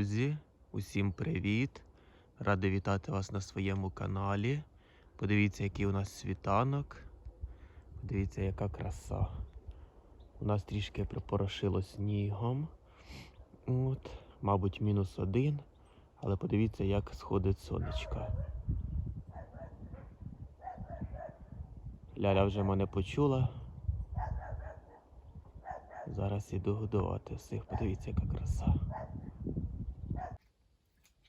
Друзі, усім привіт! Радий вітати вас на своєму каналі. Подивіться, який у нас світанок. Подивіться, яка краса. У нас трішки припорошило снігом. От, мабуть, мінус один. Але подивіться, як сходить сонечко. Ляля вже мене почула. Зараз іду годувати всіх. Подивіться, яка краса.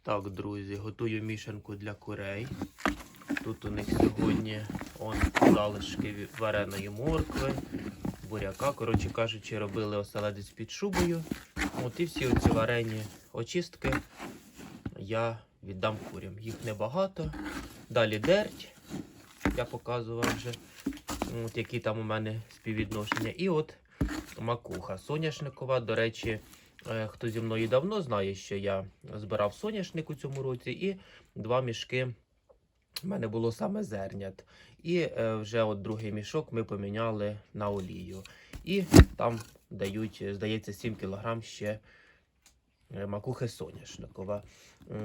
Так, друзі, готую мішанку для курей. Тут у них сьогодні он, залишки вареної моркви, буряка. Коротше кажучи, робили оселедець під шубою. От і всі оці варені очистки я віддам курям. Їх небагато. Далі дерть, я показував вже, от, які там у мене співвідношення. І от макуха соняшникова. До речі, хто зі мною давно знає, що я збирав соняшник у цьому році, і два мішки в мене було саме зернят. І е, вже от другий мішок ми поміняли на олію. І там дають, здається, 7 кг ще е, макухи соняшникова.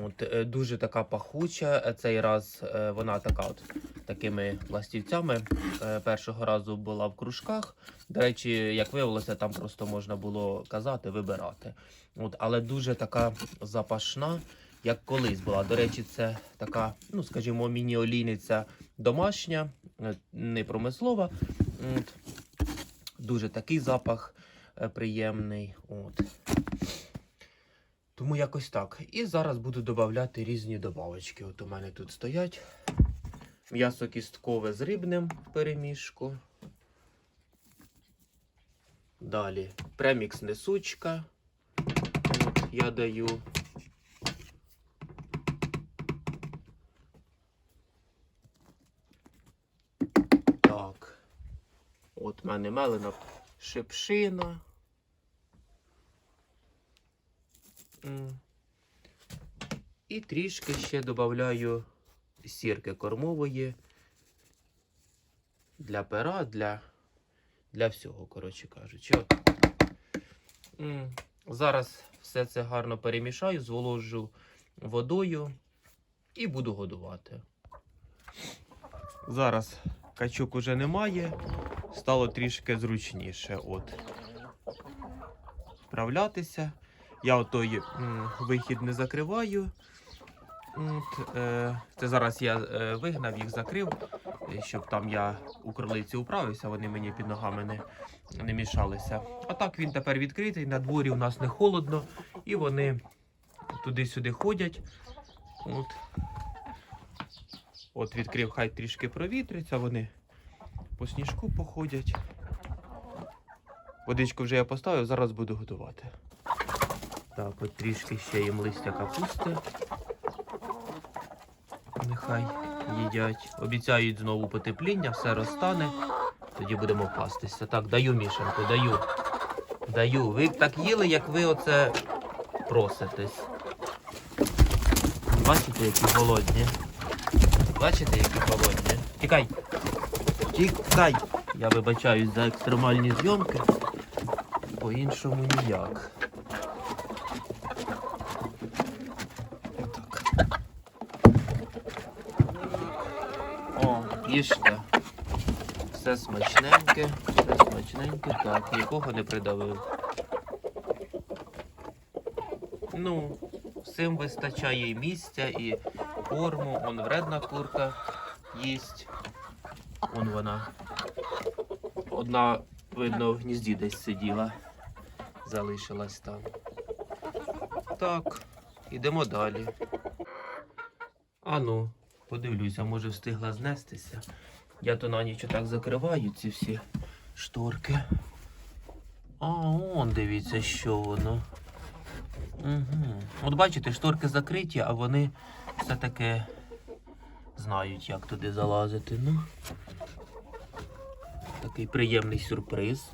От, е, дуже така пахуча. Е, Цей раз е, вона така от такими пластівцями. Е, Першого разу була в кружках. До речі, як виявилося, там просто можна було казати, вибирати. От, але дуже така запашна, як колись була. До речі, це така, ну скажімо, міні-олійниця домашня, е, не промислова. От. Дуже такий запах е, приємний. От. Тому якось так. І зараз буду додавати різні добавочки. От у мене тут стоять. М'ясо кісткове з рибним в перемішку. Далі премікс несучка. От я даю. Так. От в мене мелена шипшина. М. І трішки ще додаю сірки кормової для пера, для, для всього, коротше кажучи. Зараз все це гарно перемішаю, зволожу водою і буду годувати. Зараз качок уже немає, стало трішки зручніше. От. Справлятися. Я отой вихід не закриваю. От, е, це зараз я е, вигнав їх, закрив, щоб там я у кролиці управився, вони мені під ногами не, не мішалися. А так він тепер відкритий, на дворі у нас не холодно, і вони туди-сюди ходять. От. От відкрив, хай трішки провітриться, вони по сніжку походять. Водичку вже я поставив, зараз буду готувати. Так, от трішки ще їм листя капусти. Нехай їдять. Обіцяють знову потепління, все розтане. Тоді будемо пастися. Так, даю мішанку, даю. Даю. Ви так їли, як ви оце проситесь. Бачите, які голодні. Бачите, які голодні. Тікай. Тікай. Я вибачаюсь за екстремальні зйомки. По-іншому ніяк. Отак. О, їжте. Все смачненьке, все смачненьке. Так, нікого не придавив. Ну, всім вистачає і місця, і корму. Он вредна курка їсть. Он вона. Одна, видно, в гнізді десь сиділа. Залишилась там. Так, ідемо далі. А ну, подивлюся, може встигла знестися. Я то на ніч так закриваю ці всі шторки. А, он дивіться, що воно. Угу. От бачите, шторки закриті, а вони все-таки знають, як туди залазити. Ну. Такий приємний сюрприз.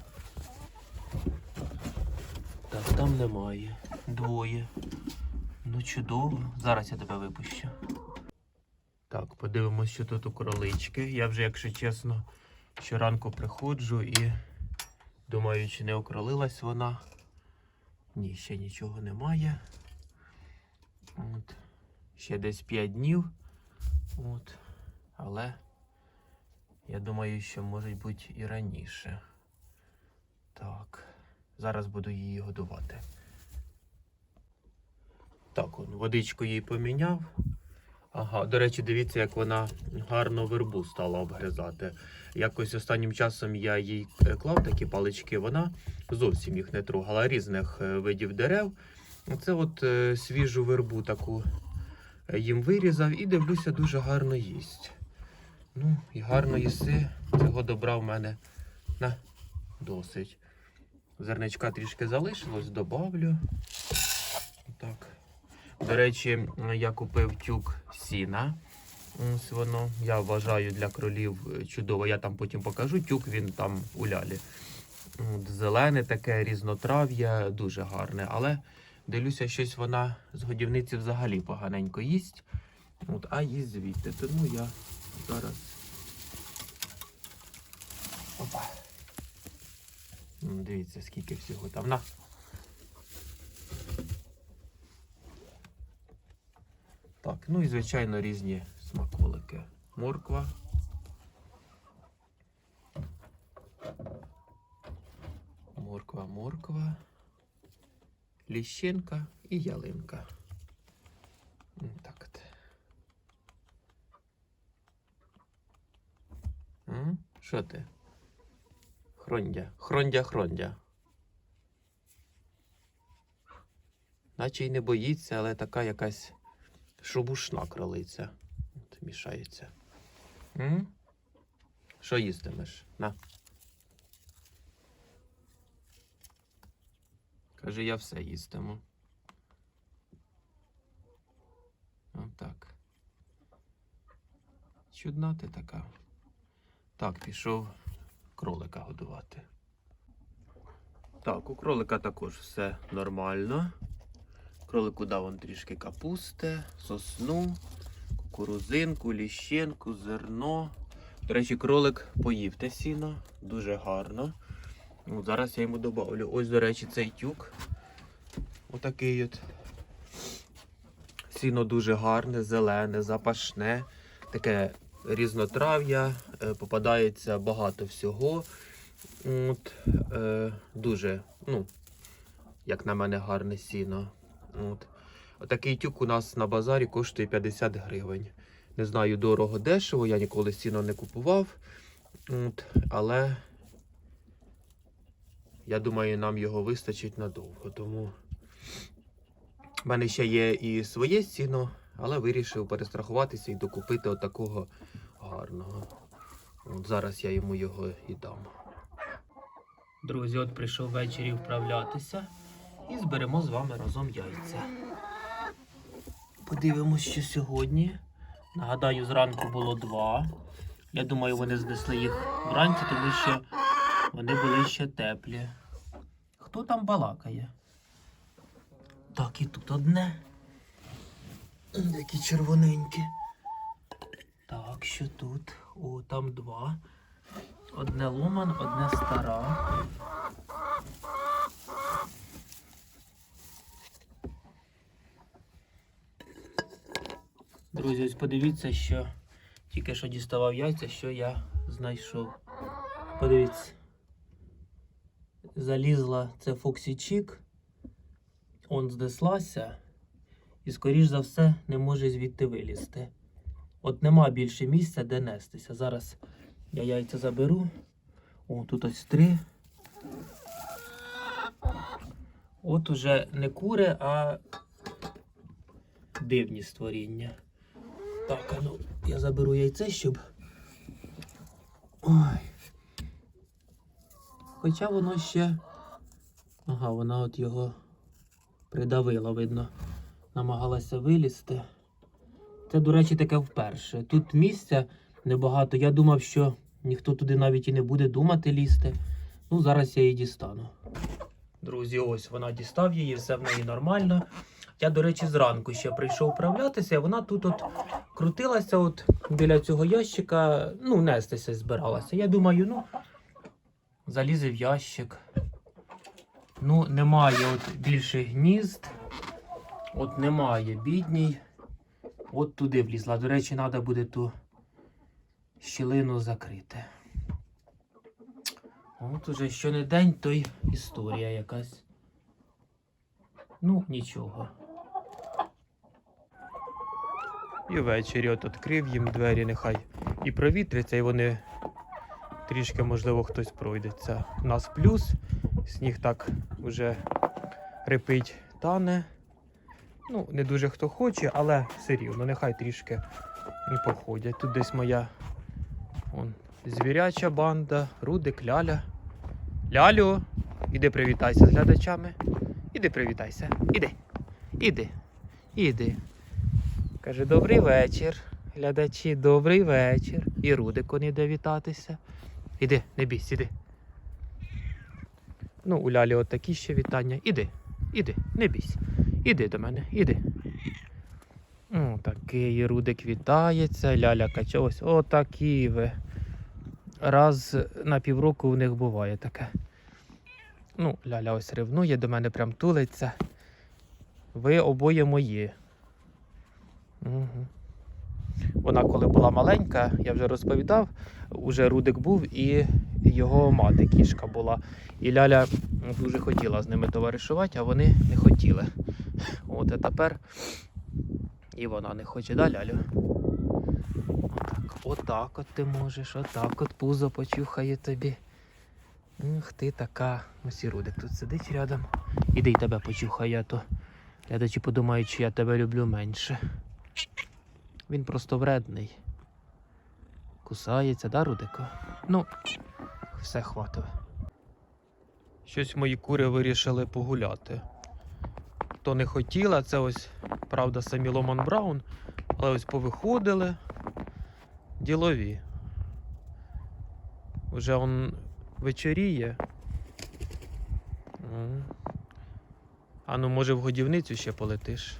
Так, там немає. Двоє. Ну, чудово. Зараз я тебе випущу. Так, подивимось, що тут у кролички. Я вже, якщо чесно, щоранку приходжу і думаю, чи не окролилась вона. Ні, ще нічого немає. От. Ще десь 5 днів. От. Але я думаю, що може бути і раніше. Так. Зараз буду її годувати. Так, он, водичку їй поміняв. Ага, до речі, дивіться, як вона гарно вербу стала обгризати. Якось останнім часом я їй е, клав такі палички, вона зовсім їх не трогала, різних е, видів дерев. Оце от е, свіжу вербу таку їм вирізав і дивлюся, дуже гарно їсть. Ну, і гарно їси. Цього добра в мене на досить. Зерничка трішки залишилось, добавлю. Так. До речі, я купив тюк сіна. Ось воно. Я вважаю для кролів е, чудово. Я там потім покажу. Тюк він там у лялі. От, Зелене таке різнотрав'я, дуже гарне. Але дивлюся, щось вона з годівниці взагалі поганенько їсть. От, а їсть звідти. Тому я зараз. Опа. Дивіться, скільки всього там. На. Так, ну і звичайно різні смаколики. Морква. Морква, морква, ліщинка і ялинка. Так. Що ти? Хрондя, хрондя, хрондя. Наче й не боїться, але така якась шубушна кролиця. От, мішається. М? Що їстимеш? На. Каже, я все їстиму. Отак. Чудна ти така. Так, пішов кролика годувати. Так, у кролика також все нормально. Кролику дав он трішки капусти, сосну, кукурузинку, ліщинку, зерно. До речі, кролик поїв те сіно, дуже гарно. От зараз я йому добавлю. Ось, до речі, цей тюк. Отакий от. Сіно дуже гарне, зелене, запашне, таке різнотрав'я, е, попадається багато всього. От, е, дуже, ну, як на мене, гарне сіно. От. Отакий тюк у нас на базарі коштує 50 гривень. Не знаю, дорого дешево, я ніколи сіно не купував. От. Але я думаю, нам його вистачить надовго. Тому в мене ще є і своє сіно, але вирішив перестрахуватися і докупити отакого гарного. От зараз я йому його і дам. Друзі, от прийшов ввечері вправлятися і зберемо з вами разом яйця. Подивимось, що сьогодні. Нагадаю, зранку було два. Я думаю, вони знесли їх вранці, тому що вони були ще теплі. Хто там балакає? Так, і тут одне. Такі червоненькі. Так, що тут? О, там два. Одне ломан, одне стара. Друзі, ось подивіться, що тільки що діставав яйця, що я знайшов. Подивіться. Залізла це Фоксі Чік. Он знеслася. І, скоріш за все, не може звідти вилізти. От нема більше місця, де нестися. Зараз я яйця заберу. О, тут ось три. От уже не кури, а дивні створіння. Так, ну, я заберу яйце, щоб. Ой. Хоча воно ще. Ага, вона от його придавила, видно. Намагалася вилізти. Це, до речі, таке вперше. Тут місця небагато. Я думав, що ніхто туди навіть і не буде думати лізти. Ну, зараз я її дістану. Друзі, ось вона дістав її, все в неї нормально. Я, до речі, зранку ще прийшов вправлятися, вона тут от крутилася от біля цього ящика, ну, нестися збиралася. Я думаю, ну, залізе в ящик. Ну, немає от більше гнізд. От немає бідній. От туди влізла. До речі, треба буде ту щілину закрити. От уже що не день, то й історія якась. Ну, нічого. І ввечері от відкрив їм двері, нехай і провітряться, і вони трішки, можливо, хтось пройдеться. У нас плюс, сніг так уже репить, тане. Ну, не дуже хто хоче, але все рівно, нехай трішки і походять. Тут десь моя он, звіряча банда, Рудик, Ляля. Лялю, іди привітайся з глядачами. Іди привітайся. Іди. Іди. Іди. Каже, добрий вечір. Глядачі, добрий вечір. І Рудик он іде вітатися. Іди, не бійся, іди. Ну, у Лялі от такі ще вітання. Іди, іди, не бійся. Іди до мене, іди. О, такий Рудик вітається, Ляля каче. Ось отакі ви. Раз на півроку у них буває таке. Ну, Ляля ось ревнує, до мене прям тулиться. Ви обоє мої. Угу. Вона, коли була маленька, я вже розповідав, уже Рудик був і його мати кішка була. І Ляля дуже хотіла з ними товаришувати, а вони не хотіли. От і тепер і вона не хоче, да, Лялю? Отак, отак от ти можеш, отак от пузо почухає тобі. Ух ти така. Ось і Рудик тут сидить рядом. Іди й тебе почухає, а то глядачі подумають, що я тебе люблю менше. Він просто вредний. Кусається, да, Рудико? Ну, все хватить. Щось мої кури вирішили погуляти. Хто не хотіла, це ось, правда, самі Ломан Браун, але ось повиходили ділові. Вже он вечоріє. М. А ну, може, в годівницю ще полетиш.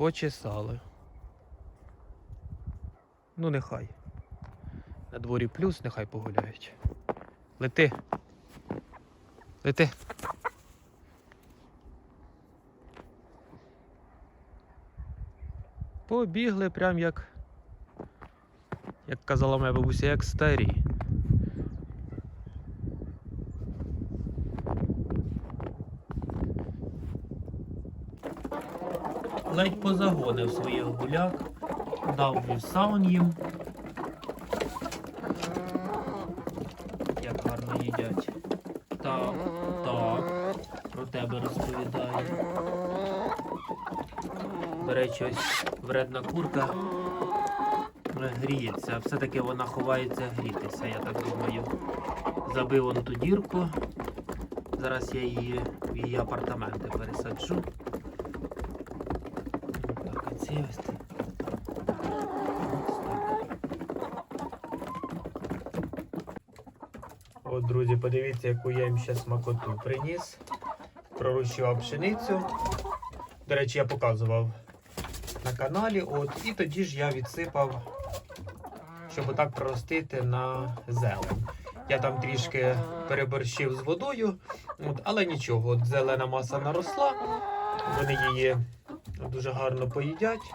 Почесали. Ну, нехай. На дворі плюс, нехай погуляють. Лети. Лети. Побігли прям як, як казала моя бабуся, як старі. Ледь позагонив своїх гуляк, дав вівсаун їм. Як гарно їдять. Так, так. Про тебе розповідаю. До речі, ось вредна курка гріється. Все-таки вона ховається грітися, я так думаю. Забив он ту дірку. Зараз я її в її апартаменти пересаджу. Так, а ці ось. тут. Ось так. От, друзі, подивіться, яку я їм ще смакоту приніс. Пророщував пшеницю. До речі, я показував на каналі. От, і тоді ж я відсипав, щоб отак проростити на зелень. Я там трішки переборщив з водою, от, але нічого, от зелена маса наросла, вони її дуже гарно поїдять.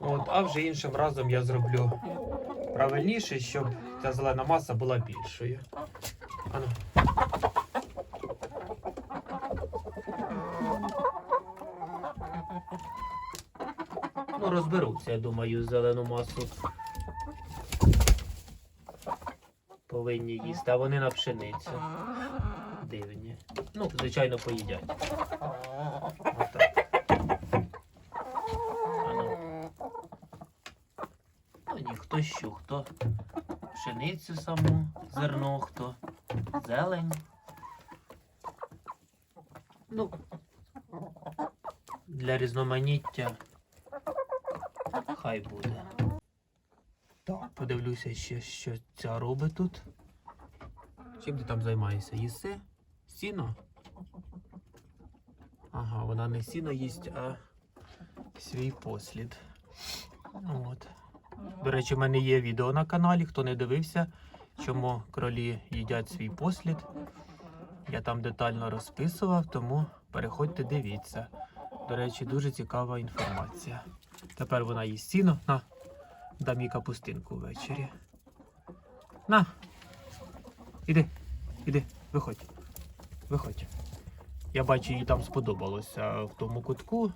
От, а вже іншим разом я зроблю правильніше, щоб ця зелена маса була більшою. Ану. Ну, розберуться, я думаю, зелену масу. Повинні їсти, а вони на пшеницю. Дивні. Ну, звичайно, поїдять. Отак. Ану. Ну, ні, хто що, хто пшеницю саму, зерно, хто зелень. Ну, для різноманіття хай буде. Так, подивлюся ще, що ця робить тут. Чим ти там займаєшся? Їси? Сіно? Ага, вона не сіно їсть, а свій послід. До речі, в мене є відео на каналі, хто не дивився, чому кролі їдять свій послід. Я там детально розписував, тому переходьте, дивіться. До речі, дуже цікава інформація. Тепер вона їсть сіно. На, дам їй капустинку ввечері. На. Іди, іди, виходь. Виходь. Я бачу, їй там сподобалося в тому кутку,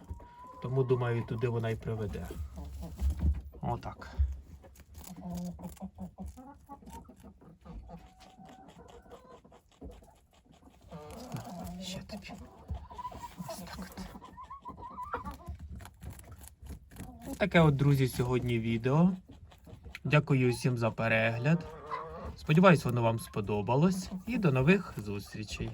тому думаю, туди вона і приведе. Отак. Таке от, друзі, сьогодні відео. Дякую всім за перегляд. Сподіваюсь, воно вам сподобалось. І до нових зустрічей.